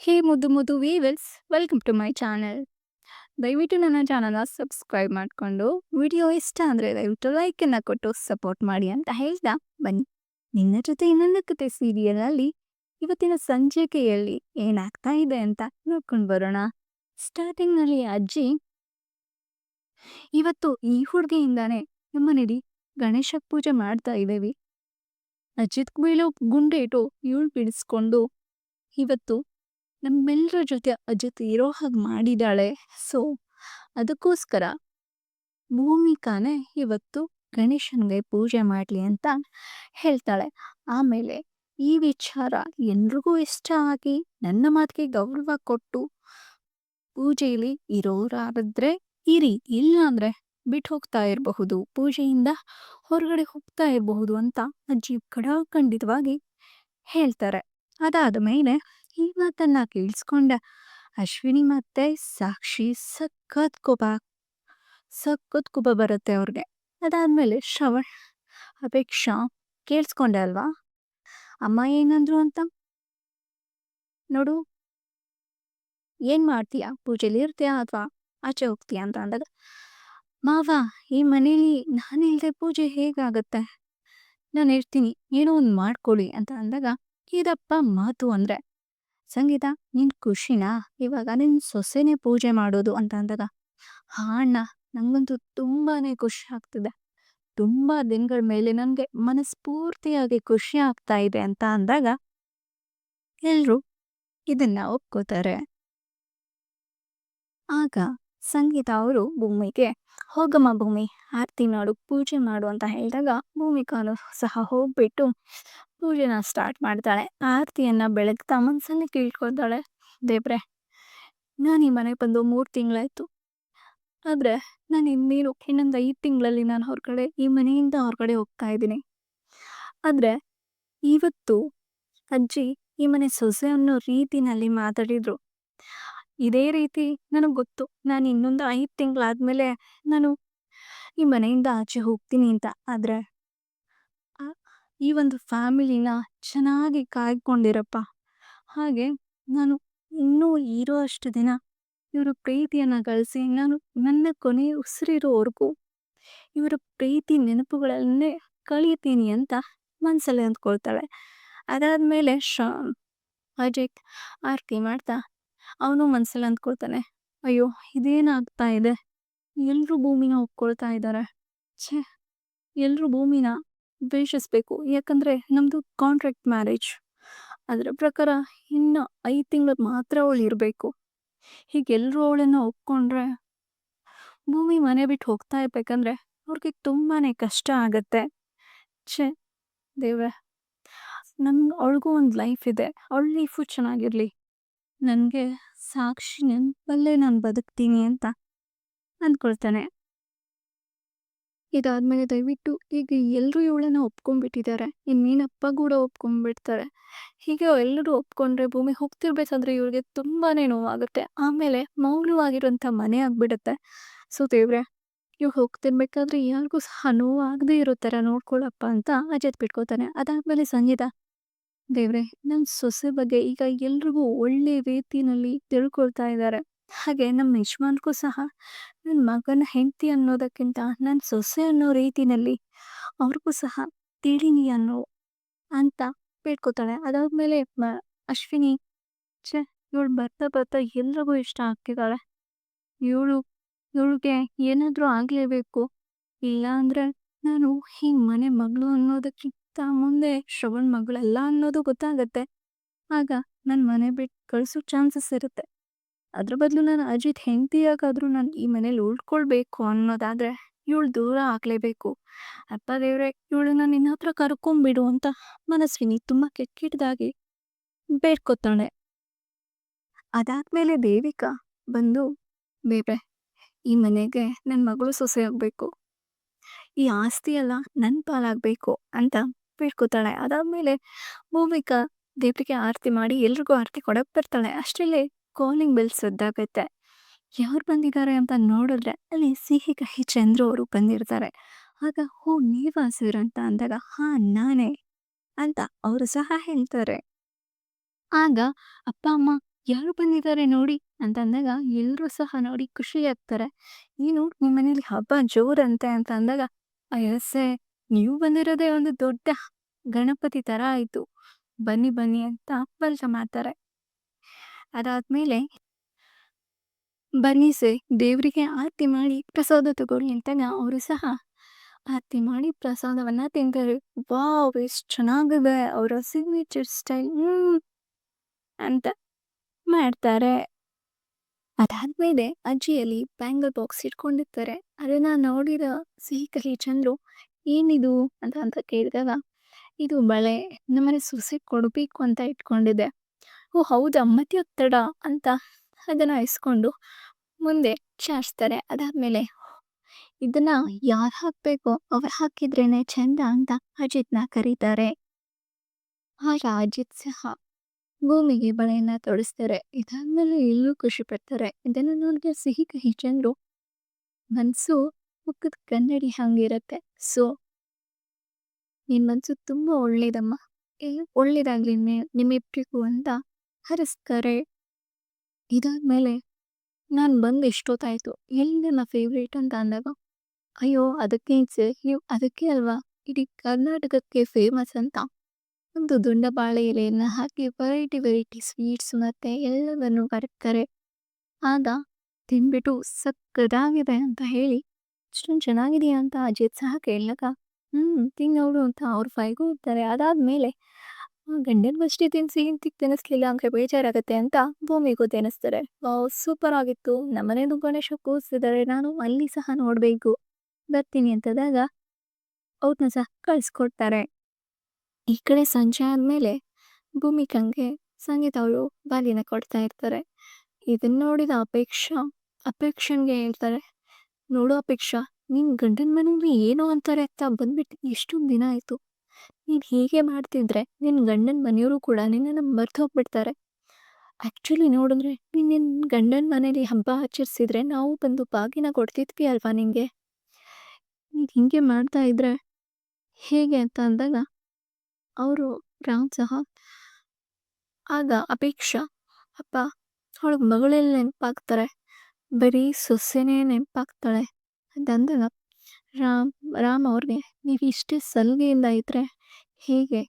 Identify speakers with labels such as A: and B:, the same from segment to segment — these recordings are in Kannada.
A: ಹೇ ಮುದ್ದು ಮುದ್ದು viewers welcome to my channel ದಯವಿಟ್ಟು ನನ್ನ ಚಾನಲ್ನ ಸಬ್ಸ್ಕ್ರೈಬ್ ಮಾಡಿಕೊಂಡು ವಿಡಿಯೋ ಇಷ್ಟ ಅಂದರೆ ದಯವಿಟ್ಟು ಲೈಕನ್ನು ಕೊಟ್ಟು ಸಪೋರ್ಟ್ ಮಾಡಿ ಅಂತ ಹೇಳ್ದ ಬನ್ನಿ. ನಿನ್ನ ಜೊತೆ ಇನ್ನೊಂದು ಕತೆ ಸೀರಿಯಲಲ್ಲಿ ಇವತ್ತಿನ ಸಂಚಿಕೆಯಲ್ಲಿ ಏನಾಗ್ತಾ ಇದೆ ಅಂತ ನೋಡ್ಕೊಂಡು ಬರೋಣ. ಸ್ಟಾರ್ಟಿಂಗ್ನಲ್ಲಿ ಅಜ್ಜಿ ಇವತ್ತು ಈ ಹುಡುಗಿಯಿಂದಾನೆ ನಮ್ಮನೇಲಿ ಗಣೇಶ ಪೂಜೆ ಮಾಡ್ತಾ ಇದ್ದೀವಿ. ಅಜಿತ್ ಬೀಳೋ ಗುಂಡೇಟು ಇವಳು ಬಿಡಿಸ್ಕೊಂಡು ಇವತ್ತು ನಮ್ಮೆಲ್ಲರ ಜೊತೆ ಅಜಿತ್ ಇರೋ ಹಾಗೆ ಮಾಡಿದಾಳೆ. ಸೊ, ಅದಕ್ಕೋಸ್ಕರ ಭೂಮಿಕಾನೇ ಇವತ್ತು ಗಣೇಶನಿಗೆ ಪೂಜೆ ಮಾಡಲಿ ಅಂತ ಹೇಳ್ತಾಳೆ. ಆಮೇಲೆ ಈ ವಿಚಾರ ಎಲ್ರಿಗೂ ಇಷ್ಟ ಆಗಿ ನನ್ನ ಮಾತಿಗೆ ಗೌರವ ಕೊಟ್ಟು ಪೂಜೆಯಲ್ಲಿ ಇರೋರಾದ್ರೆ ಇರಿ ಇಲ್ಲ ಅಂದ್ರೆ ಬಿಟ್ಟು ಹೋಗ್ತಾ ಇರಬಹುದು, ಪೂಜೆಯಿಂದ ಹೊರಗಡೆ ಹೋಗ್ತಾ ಇರಬಹುದು ಅಂತ ಅಜ್ಜಿ ಖಡಾಖಂಡಿತವಾಗಿ ಹೇಳ್ತಾರೆ. ಅದಾದ ಮೇಲೆ ಈ ಮಾತನ್ನ ಕೇಳಿಸ್ಕೊಂಡ ಅಶ್ವಿನಿ ಮತ್ತೆ ಸಾಕ್ಷಿ ಸಖತ್ ಕೋಪ ಸಖತ್ ಕೋಪ ಬರುತ್ತೆ ಅವ್ರಿಗೆ. ಅದಾದ್ಮೇಲೆ ಶ್ರವಣ್ ಅಪೇಕ್ಷಾ ಕೇಳಿಸ್ಕೊಂಡೆ ಅಲ್ವಾ? ಅಮ್ಮ ಏನಂದ್ರು ಅಂತ? ನೋಡು. ಏನ್ ಮಾಡ್ತೀಯಾ? ಪೂಜೆಲಿ ಇರ್ತೀಯಾ ಅಥವಾ ಆಚೆ ಹೋಗ್ತೀಯಾ ಅಂತ ಅಂದಾಗ, ಮಾವ, ಈ ಮನೇಲಿ ನಾನಿಲ್ದೆ ಪೂಜೆ ಹೇಗಾಗತ್ತೆ? ನಾನು ಇರ್ತೀನಿ, ಏನೋ ಒಂದು ಮಾಡ್ಕೊಳ್ಳಿ ಅಂತ ಅಂದಾಗ ಇದಪ್ಪ ಮಾತು ಅಂದ್ರೆ ಸಂಗೀತ, ನಿನ್ ಖುಷಿನಾ? ಇವಾಗ ನಿನ್ ಸೊಸೆನೆ ಪೂಜೆ ಮಾಡೋದು ಅಂತ ಅಂದಾಗ ಹಾ ಅಣ್ಣ ನಂಗಂತೂ ತುಂಬಾನೇ ಖುಷಿ ಆಗ್ತಿದೆ. ತುಂಬಾ ದಿನಗಳ ಮೇಲೆ ನನ್ಗೆ ಮನಸ್ಫೂರ್ತಿಯಾಗಿ ಖುಷಿ ಆಗ್ತಾ ಇದೆ ಅಂತ ಅಂದಾಗ, ಎಲ್ರು ಇದನ್ನ ಒಪ್ಕೋತಾರೆ. ಆಗ ಸಂಗೀತ ಅವರು ಭೂಮಿಗೆ, ಹೋಗಮ್ಮ ಭೂಮಿ, ಆರತಿ ಮಾಡು, ಪೂಜೆ ಮಾಡು ಅಂತ ಹೇಳಿದಾಗ ಭೂಮಿಕಾನು ಸಹ ಹೋಗ್ಬಿಟ್ಟು ಪೂಜೆನ ಸ್ಟಾರ್ಟ್ ಮಾಡ್ತಾಳೆ. ಆರತಿಯನ್ನು ಬೆಳಗ್ತಾ ಮನಸ್ಸಲ್ಲಿ ಕೇಳ್ಕೊಳ್ತಾಳೆ, ದೇವ್ರೆ, ನಾನು ಈ ಮನೆಗೆ ಬಂದು ಮೂರು ತಿಂಗಳಾಯ್ತು. ಆದ್ರೆ ನಾನು ಇನ್ನೇನು ಇನ್ನೊಂದು ಐದು ತಿಂಗಳಲ್ಲಿ ನಾನು ಹೊರಗಡೆ ಈ ಮನೆಯಿಂದ ಹೊರಗಡೆ ಹೋಗ್ತಾ ಇದ್ದೀನಿ. ಆದರೆ ಇವತ್ತು ಅಜ್ಜಿ ಈ ಮನೆ ಸೊಸೆ ಅನ್ನೋ ರೀತಿನಲ್ಲಿ ಮಾತಾಡಿದರು. ಇದೇ ರೀತಿ ನನಗೆ ಗೊತ್ತು. ನಾನು ಇನ್ನೊಂದು ಐದು ತಿಂಗಳಾದ್ಮೇಲೆ ನಾನು ಈ ಮನೆಯಿಂದ ಆಚೆ ಹೋಗ್ತೀನಿ ಅಂತ. ಆದ್ರೆ ಈ ಒಂದು ಫ್ಯಾಮಿಲಿನ ಚೆನ್ನಾಗಿ ಕಾಯ್ಕೊಂಡಿರಪ್ಪ. ಹಾಗೆ ನಾನು ಇನ್ನೂ ಇರೋ ಅಷ್ಟು ದಿನ ಇವರ ಪ್ರೀತಿಯನ್ನು ಗಳಿಸಿ ನಾನು ನನ್ನ ಕೊನೆ ಉಸಿರಿರೋವರೆಗೂ ಇವರ ಪ್ರೀತಿ ನೆನಪುಗಳನ್ನೇ ಕಳೀತೀನಿ ಅಂತ ಮನಸ್ಸಲ್ಲಿ ಅಂದ್ಕೊಳ್ತಾಳೆ. ಅದಾದ್ಮೇಲೆ ಶ ಅಜಯ್ ಆರತಿ ಮಾಡ್ತಾ ಅವನು ಮನಸ್ಸಲ್ಲಿ ಅಂದ್ಕೊಳ್ತಾನೆ, ಅಯ್ಯೋ, ಇದೇನಾಗ್ತಾ ಇದೆ? ಎಲ್ಲರೂ ಭೂಮಿನ ಒಪ್ಕೊಳ್ತಾ ಇದ್ದಾರೆ. ಛೇ ಎಲ್ಲರೂ ಭೂಮಿನ ದ್ವೇಷಿಸ್ಬೇಕು. ಯಾಕಂದ್ರೆ ನಮ್ದು ಕಾಂಟ್ರಾಕ್ಟ್ ಮ್ಯಾರೇಜ್ ಅದರ ಪ್ರಕಾರ ಇನ್ನು ಐದು ತಿಂಗಳು ಮಾತ್ರ ಅವಳು ಇರಬೇಕು. ಹೀಗೆಲ್ಲರೂ ಅವಳನ್ನು ಒಪ್ಕೊಂಡ್ರೆ ಭೂಮಿ ಮನೆ ಬಿಟ್ಟು ಹೋಗ್ತಾ ಇರ್ಬೇಕಂದ್ರೆ ಅವ್ರಿಗೆ ತುಂಬಾ ಕಷ್ಟ ಆಗತ್ತೆ. ಛೇ, ದೇವ್ರೆ. ನನ್ಗೆ ಅವಳಿಗೂ ಒಂದು ಲೈಫ್ ಇದೆ. ಅವಳ ಲೈಫು ಚೆನ್ನಾಗಿರಲಿ. ನನಗೆ ಸಾಕ್ಷಿ ನೆನಪಲ್ಲೇ ನಾನು ಬದುಕ್ತೀನಿ ಅಂತ ಅಂದ್ಕೊಳ್ತಾನೆ ಇದಾದ್ಮೇಲೆ ದಯವಿಟ್ಟು ಈಗ ಎಲ್ಲರೂ ಇವಳನ್ನ ಒಪ್ಕೊಂಡ್ಬಿಟ್ಟಿದ್ದಾರೆ. ಇನ್ನೇನಪ್ಪ ಕೂಡ ಒಪ್ಕೊಂಡ್ಬಿಡ್ತಾರೆ. ಹೀಗೆ ಎಲ್ಲರೂ ಒಪ್ಕೊಂಡ್ರೆ ಭೂಮಿ ಹೋಗ್ತಿರ್ಬೇಕಾದ್ರೆ ಇವ್ರಿಗೆ ತುಂಬಾ ನೋವಾಗುತ್ತೆ. ಆಮೇಲೆ ಮೌಲ್ಯವಾಗಿರುವಂಥ ಮನೆ ಆಗ್ಬಿಡುತ್ತೆ. ಸೊ ದೇವ್ರೆ, ಇವ್ರು ಹೋಗ್ತಿರ್ಬೇಕಾದ್ರೆ ಯಾರಿಗೂ ಸಹ ನೋವಾಗದೇ ಇರೋ ಥರ ನೋಡ್ಕೊಳಪ್ಪ ಅಂತ ಅಜತ್ ಬಿಟ್ಕೋತಾನೆ. ಅದಾದಮೇಲೆ ಸಂಗೀತ, ದೇವ್ರೆ ನನ್ನ ಸೊಸೆ ಬಗ್ಗೆ ಈಗ ಎಲ್ರಿಗೂ ಒಳ್ಳೆ ರೀತಿನಲ್ಲಿ ತಿಳ್ಕೊಳ್ತಾ ಇದ್ದಾರೆ. ಹಾಗೆ ನಮ್ಮ ಯಜಮಾನ್ಗೂ ಸಹ ನನ್ನ ಮಗನ ಹೆಂಡತಿ ಅನ್ನೋದಕ್ಕಿಂತ ನನ್ನ ಸೊಸೆ ಅನ್ನೋ ರೀತಿನಲ್ಲಿ ಅವ್ರಿಗೂ ಸಹ ತಿಳಿನಿ ಅನ್ನೋ ಅಂತ ಬೇಡ್ಕೋತಾಳೆ. ಅದಾದ್ಮೇಲೆ ಮ- ಅಶ್ವಿನಿ, ಛೆ, ಇವಳು ಬರ್ತಾ ಬರ್ತಾ ಎಲ್ರಿಗೂ ಇಷ್ಟ ಆಗ್ತಿದ್ದಾಳೆ. ಇವಳು, ಇವಳಿಗೆ ಏನಾದರೂ ಆಗಲೇಬೇಕು. ಇಲ್ಲ ಅಂದ್ರೆ ನಾನು ಹಿಂಗ್ ಮನೆ ಮಗಳು ಅನ್ನೋದಕ್ಕಿಂತ ಮುಂದೆ ಶ್ರವಣ್ ಮಗಳಲ್ಲ ಅನ್ನೋದು ಗೊತ್ತಾಗತ್ತೆ. ಆಗ ನನ್ನ ಮನೆ ಬಿಟ್ಟು ಕಳಿಸೋ ಚಾನ್ಸಸ್ ಇರುತ್ತೆ. ಅದ್ರ ಬದಲು ನಾನು ಅಜಿತ್ ಹೆಂಡತಿಯಾಗಾದ್ರೂ ನಾನು ಈ ಮನೇಲಿ ಉಳ್ಕೊಳ್ಬೇಕು ಅನ್ನೋದಾದ್ರೆ ಇವಳು ದೂರ ಆಗ್ಲೇಬೇಕು. ಅಪ್ಪ ದೇವ್ರೆ, ಇವಳನ್ನ ನಿನ್ನ ಹತ್ರ ಕರ್ಕೊಂಬಿಡು ಅಂತ ಮನಸ್ವಿನಿ ತುಂಬಾ ಕೆಟ್ಟ ಕೆಟ್ಟದಾಗಿ ಬೇಡ್ಕೊತಾಳೆ. ಅದಾದ್ಮೇಲೆ ದೇವಿಕಾ ಬಂದು ಬೇರೆ ಈ ಮನೆಗೆ ನನ್ನ ಮಗಳು ಸೊಸೆ ಆಗ್ಬೇಕು. ಈ ಆಸ್ತಿ ಎಲ್ಲ ನನ್ನ ಪಾಲಾಗಬೇಕು ಅಂತ ಬೇಡ್ಕೊತಾಳೆ. ಅದಾದ್ಮೇಲೆ ಭೂಮಿಕಾ ದೇವ್ರಿಗೆ ಆರತಿ ಮಾಡಿ ಎಲ್ರಿಗೂ ಆರತಿ ಕೊಡಕ್ಕೆ ಬರ್ತಾಳೆ. ಅಷ್ಟರಲ್ಲಿ ಕಾಲಿಂಗ್ ಬೆಲ್ ಸದ್ದಾಗತ್ತೆ. ಯಾರು ಬಂದಿದ್ದಾರೆ ಅಂತ ನೋಡಿದ್ರೆ ಅಲ್ಲಿ ಸಿಹಿ ಕಹಿ ಚಂದ್ರು ಅವರು ಬಂದಿರ್ತಾರೆ. ಆಗ ಹೋ ನೀವಾ ಅಂತ ಅಂದಾಗ, ಹಾ, ನಾನೇ ಅಂತ ಅವರು ಸಹ ಹೇಳ್ತಾರೆ. ಆಗ ಅಪ್ಪ, ಅಮ್ಮ ಯಾರು ಬಂದಿದ್ದಾರೆ ನೋಡಿ ಅಂತ ಅಂದಾಗ ಎಲ್ಲರೂ ಸಹ ನೋಡಿ ಖುಷಿ ಆಗ್ತಾರೆ. ಏನು ನಿಮ್ಮ ಮನೇಲಿ ಹಬ್ಬ ಜೋರಂತೆ ಅಂತ ಅಂದಾಗ ಅಯ್ಯಸೆ ನೀವು ಬಂದಿರೋದೇ ಒಂದು ದೊಡ್ಡ ಗಣಪತಿ ತರ ಆಯ್ತು. ಬನ್ನಿ ಬನ್ನಿ ಅಂತ ವೆಲ್ಕಮ್ ಮಾಡ್ತಾರೆ. ಅದಾದ್ಮೇಲೆ ಬನ್ನಿ ಸೆ ದೇವರಿಗೆ ಆರತಿ ಮಾಡಿ ಪ್ರಸಾದ ತಗೊಳ್ಳಿ ಅಂತಾಗ ಅವರು ಸಹ ಆರತಿ ಮಾಡಿ ಪ್ರಸಾದವನ್ನ ತಿಂತಾರೆ ವಾವ್, ಎಷ್ಟು ಚೆನ್ನಾಗಿದೆ, ಅವರ ಸಿಗ್ನೇಚರ್ ಸ್ಟೈಲ್ ಅಂತ ಮಾಡ್ತಾರೆ. ಅದಾದ್ಮೇಲೆ ಅಜ್ಜಿಯಲ್ಲಿ ಬ್ಯಾಂಗಲ್ ಬಾಕ್ಸ್ ಇಟ್ಕೊಂಡಿರ್ತಾರೆ. ಅದನ್ನ ನೋಡಿದ ಸಿಹಿ ಕಹಿ ಚಂದ್ರು, ಏನಿದು? ಅಂತ ಅಂತ ಕೇಳಿದಾಗ, ಇದು ಬಳೆ, ನಮ್ಮನೆ ಸೊಸೆ ಕೊಡಬೇಕು ಅಂತ ಇಟ್ಕೊಂಡಿದ್ದೆ. ಓ, ಹೌದಾ? ಮತ್ತೆ ಒತ್ತಡ ಅಂತ ಅದನ್ನ ಇಸ್ಕೊಂಡು ಮುಂದೆ ಚಾಚ್ತಾರೆ. ಅದಾದಮೇಲೆ ಇದನ್ನ ಯಾರು ಹಾಕಬೇಕು? ಅವ್ರು ಹಾಕಿದ್ರೇನೆ ಚಂದ ಅಂತ ಅಜಿತ್ನ ಕರೀತಾರೆ. ಆಗ ಅಜಿತ್ ಸಹ ಭೂಮಿಗೆ ಬಳೆಯನ್ನ ತೊಡಿಸ್ತಾರೆ. ಇದಾದ್ಮೇಲೆ ಎಲ್ಲರೂ ಖುಷಿ ಪಡ್ತಾರೆ. ಇದನ್ನ ನೋಡಿದ್ರೆ ಸಿಹಿ ಕಹಿ ಚಂದ್ರು ಮನ್ಸು ಮುಖದ ಕನ್ನಡಿ ಹಂಗಿರತ್ತೆ. ಸೊ ನಿನ್ ಮನ್ಸು ತುಂಬಾ ಒಳ್ಳೇದಮ್ಮ. ಒಳ್ಳೇದಾಗ್ಲಿ ನಿಮ್ಮಿಬ್ರಿಗೂ ಅಂತ ಹರಿಸ್ತಾರೆ. ಇದಾದ್ಮೇಲೆ ನಾನು ಬಂದು ಎಷ್ಟೊತ್ತಾಯ್ತು? ಎಲ್ಲಿ ನನ್ನ ಫೇವ್ರೇಟ್ ಅಂತ ಅಂದಾಗ, ಅಯ್ಯೋ, ಅದಕ್ಕೆ ನೀವು ಅದಕ್ಕೆ ಅಲ್ವಾ? ಇಡೀ ಕರ್ನಾಟಕಕ್ಕೆ ಫೇಮಸ್ ಅಂತ. ಒಂದು ದೊಡ್ಡ ಬಾಳೆ ಎಲೆಯನ್ನು ಹಾಕಿ ವೆರೈಟಿ ವೆರೈಟಿ ಸ್ವೀಟ್ಸ್ ಮತ್ತು ಎಲ್ಲವನ್ನು ಕರೆಕ್ತಾರೆ. ಆಗ ತಿನ್ಬಿಟ್ಟು ಸಕ್ಕದಾಗಿದೆ ಅಂತ ಹೇಳಿ, ಇಷ್ಟೊಂದು ಚೆನ್ನಾಗಿದೆಯಾ? ಅಂತ ಅಜಿತ್ ಸಹ ಕೇಳಲಕ ಹ್ಞೂ ತಿನ್ನೋಡು ಅಂತ. ಅವ್ರ ಫೈಗೂ ಇರ್ತಾರೆ ಅದಾದ್ಮೇಲೆ ಗಂಡನ ಅಷ್ಟೇ ತಿನ್ಸಿ ಇಂತಿಗೆ ತಿನ್ನಿಸ್ಲಿಲ್ಲ ಅಂದ್ರೆ ಬೇಜಾರಾಗತ್ತೆ ಅಂತ ಭೂಮಿಗೂ ತಿನ್ನಿಸ್ತಾರೆ ಸೂಪರ್ ಆಗಿತ್ತು. ನಮ್ಮನೇದು ಗಣೇಶ ಕೂರಿಸಿದ್ದಾರೆ ನಾನು ಅಲ್ಲಿ ಸಹ ನೋಡಬೇಕು. ಬರ್ತೀನಿ ಅಂತದಾಗ ಅವ್ರನ್ನ ಸಹ ಕಳಿಸ್ಕೊಡ್ತಾರೆ. ಈ ಕಡೆ ಸಂಜೆ ಆದ್ಮೇಲೆ ಭೂಮಿಕಂಗೆ ಸಂಗೀತ ಅವರು ಬಾಲಿನ ಕೊಡ್ತಾ ಇರ್ತಾರೆ. ಇದನ್ನ ನೋಡಿದ ಅಪೇಕ್ಷಾ, ಅಪೇಕ್ಷನ್ಗೆ ಹೇಳ್ತಾರೆ, ನೋಡು ಅಪೇಕ್ಷಾ, ನಿನ್ ಗಂಡನ ಮನೇಲಿ ಏನೋ ಅಂತಾರೆ ಅಂತ ಬಂದ್ಬಿಟ್ಟು ಎಷ್ಟು ದಿನ ಆಯ್ತು. ನೀನ್ ಹೀಗೆ ಮಾಡ್ತಿದ್ರೆ ನಿನ್ನ ಗಂಡನ ಮನೆಯವರು ಕೂಡ ನಿನ್ನನ್ನು ಮರ್ತು ಹೋಗ್ಬಿಡ್ತಾರೆ. ಆ್ಯಕ್ಚುಲಿ ನೋಡಿದ್ರೆ ನೀನು ನಿನ್ನ ಗಂಡನ ಮನೇಲಿ ಹಬ್ಬ ಆಚರಿಸಿದ್ರೆ ನಾವು ಬಂದು ಬಾಗಿನ ಕೊಡ್ತಿದ್ವಿ ಅಲ್ವಾ ನಿನಗೆ ನೀನು ಹೀಗೆ ಮಾಡ್ತಾ ಇದ್ರೆ ಹೇಗೆ ಅಂತ ಅಂದಾಗ ಅವರು ರಾಮ್ ಸಹ ಆಗ ಅಪೇಕ್ಷಾ, ಅಪ್ಪ ಅವಳಿಗೆ ಮಗಳೆಲ್ಲ ನೆನಪಾಗ್ತಾರೆ, ಬರೀ ಸೊಸೆನೇ ನೆನಪಾಗ್ತಾಳೆ ಅಂದಾಗ ರಾಮ್ ರಾಮ್ ಅವ್ರಿಗೆ, ನೀವು ಇಷ್ಟೇ ಸಲಿಗೆಯಿಂದ ಇದ್ರೆ ಹೇಗೆ?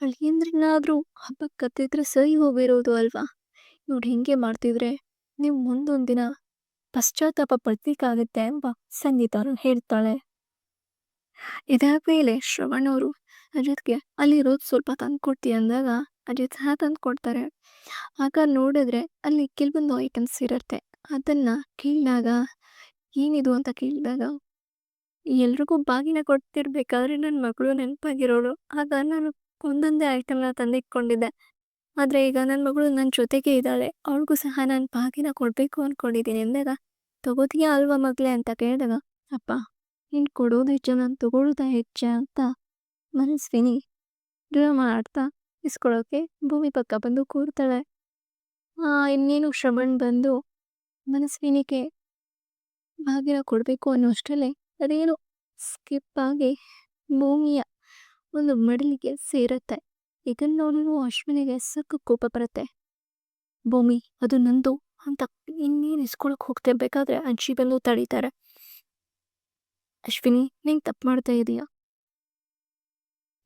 A: ಅಳಿಯಂದ್ರಿನಾದರೂ ಹಬ್ಬಕ್ಕೆ ಕತ್ತಿದ್ರೆ ಸರಿ ಹೋಗಿರೋದು ಅಲ್ವಾ? ಇವ್ರು ಹಿಂಗೆ ಮಾಡ್ತಿದ್ರೆ ನೀವು ಮುಂದೊಂದು ದಿನ ಪಶ್ಚಾತ್ತಾಪ ಪಡ್ಲಿಕ್ಕಾಗತ್ತೆ ಎಂಬ ಸಂಗೀತ ಅವರು ಹೇಳ್ತಾಳೆ ಇದಾದ್ಮೇಲೆ ಶ್ರವಣ್ ಅವರು ಅಜಿತ್ಗೆ ಅಲ್ಲಿರೋದು ಸ್ವಲ್ಪ ತಂದ್ಕೊಡ್ತಿ ಅಂದಾಗ ಅಜಿತ್ ಸಹ ತಂದು ಕೊಡ್ತಾರೆ ಆಗ ನೋಡಿದ್ರೆ ಅಲ್ಲಿ ಕೆಲವೊಂದು ಐಟಮ್ಸ್ ಇರುತ್ತೆ. ಅದನ್ನು ಕೇಳಿದಾಗ, ಏನಿದು ಅಂತ ಕೇಳಿದಾಗ ಎಲ್ರಿಗೂ ಬಾಗಿನ ಕೊಡ್ತಿರ್ಬೇಕಾದ್ರೆ ನನ್ನ ಮಗಳು ನೆನಪಾಗಿರೋಳು. ಆಗ ನಾನು ಒಂದೊಂದೇ ಐಟಮ್ನ ತಂದಿಟ್ಕೊಂಡಿದ್ದೆ. ಆದರೆ ಈಗ ನನ್ನ ಮಗಳು ನನ್ನ ಜೊತೆಗೆ ಇದ್ದಾಳೆ. ಅವಳಿಗೂ ಸಹ ನಾನು ಬಾಗಿನ ಕೊಡಬೇಕು ಅಂದ್ಕೊಂಡಿದ್ದೀನಿ ಅಂದಾಗ ತಗೋತೀಯಾ ಅಲ್ವಾ ಮಗಳೇ? ಅಂತ ಕೇಳಿದಾಗ, ಅಪ್ಪ, ನೀನು ಕೊಡೋದು ಹೆಚ್ಚ, ನಾನು ತಗೊಳ್ಳೋದ ಹೆಚ್ಚ ಅಂತ ಮನಸ್ವಿನಿ ಡ್ರಾಮಾ ಮಾಡ್ತಾ ಇಸ್ಕೊಳ್ಳೋಕೆ ಭೂಮಿ ಪಕ್ಕ ಬಂದು ಕೂರ್ತಾಳೆ. ಇನ್ನೇನು ಶ್ರವಣ್ ಬಂದು ಮನಸ್ವಿನಿಗೆ ಬಾಗಿನ ಕೊಡಬೇಕು ಅನ್ನೋ ಅಷ್ಟರಲ್ಲೇ ಅದೇನು ಸ್ಕಿಪ್ ಆಗಿ ಭೂಮಿಯ ಒಂದು ಮಡಲಿಗೆ ಸೇರತ್ತೆ. ಇದನ್ನ ಅಶ್ವಿನಿಗೆ ಸಕ್ಕ ಕೋಪ ಬರುತ್ತೆ. ಭೂಮಿ, ಅದು ನಂದು ಅಂತ ಇನ್ನೇನು ಇಸ್ಕೊಳಕ್ ಬೇಕಾದ್ರೆ ಅಜ್ಜಿ ಬಂದು ತಡೀತಾರೆ. ಅಶ್ವಿನಿ, ನೀನ್ ತಪ್ಪು ಮಾಡ್ತಾ ಇದೀಯ?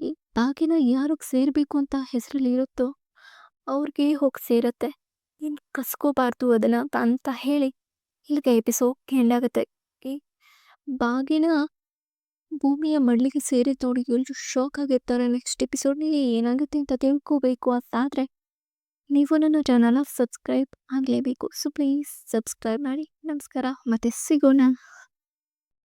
A: ಈ ಬಾಗಿನ ಯಾರಿಗೆ ಸೇರ್ಬೇಕು ಅಂತ ಹೆಸರಲ್ಲಿ ಇರುತ್ತೋ ಅವ್ರಿಗೆ ಹೋಗಿ ಸೇರತ್ತೆ. ನೀನ್ ಕಸ್ಕೋಬಾರ್ದು ಅದನ್ನ ಅಂತ ಹೇಳಿ ಇಲ್ಲಿಗೆ ಎಪಿಸೋಡ್ ಎಂಡಾಗತ್ತೆ ಬಾಗಿನ ಭೂಮಿಯ ಮಳ್ಳಿಗೆ ಸೇರಿ ನೋಡಿ ಎಲ್ಲರೂ ಶಾಕ್ ಆಗಿರ್ತಾರೆ. ನೆಕ್ಸ್ಟ್ ಎಪಿಸೋಡ್ನಲ್ಲಿ ಏನಾಗುತ್ತೆ ಅಂತ ತಿಳ್ಕೋಬೇಕು ಅಂತಾದರೆ ನೀವು ನನ್ನ ಚಾನಲ್ ಸಬ್ಸ್ಕ್ರೈಬ್ ಆಗಲೇಬೇಕು. ಸೊ ಪ್ಲೀಸ್ ಸಬ್ಸ್ಕ್ರೈಬ್ ಮಾಡಿ. ನಮಸ್ಕಾರ. ಮತ್ತೆ ಸಿಗೋಣ.